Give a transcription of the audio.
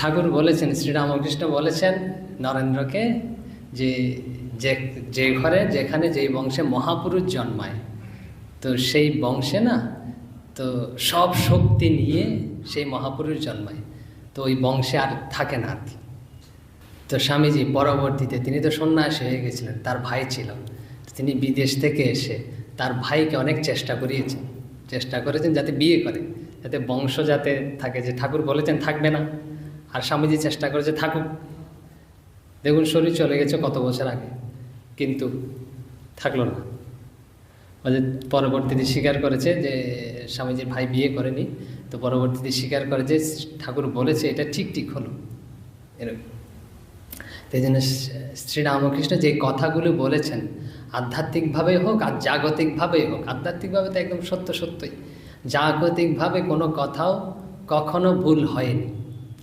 ঠাকুর বলেছেন শ্রীরামকৃষ্ণ বলেছেন নরেন্দ্রকে যে যে ঘরে, যেখানে যেই বংশে মহাপুরুষ জন্মায়, তো সেই বংশে না, তো সব শক্তি নিয়ে সেই মহাপুরুষ জন্মায়, তো ওই বংশে আর থাকে না আর কি। তো স্বামীজি পরবর্তীতে, তিনি তো সন্ন্যাসী হয়ে গেছিলেন, তার ভাই ছিল তিনি বিদেশ থেকে এসে তার ভাইকে অনেক চেষ্টা করিয়েছেন, চেষ্টা করেছেন যাতে বিয়ে করে, যাতে বংশ যাতে থাকে, যে ঠাকুর বলেছেন থাকবে না আর স্বামীজি চেষ্টা করেছে থাকুক। দেখুন, শরীর চলে গেছে কত বছর আগে, কিন্তু থাকল না। পরবর্তীতে স্বীকার করেছে যে স্বামীজির ভাই বিয়ে করেনি, তো পরবর্তীতে স্বীকার করে যে ঠাকুর বলেছে, এটা ঠিক ঠিক হলো। এরকম। এই জন্য শ্রীরামকৃষ্ণ যে কথাগুলো বলেছেন, আধ্যাত্মিকভাবে হোক আর জাগতিকভাবেই হোক, আধ্যাত্মিকভাবে তো একদম সত্য সত্যই, জাগতিকভাবে কোনো কথাও কখনো ভুল হয়নি।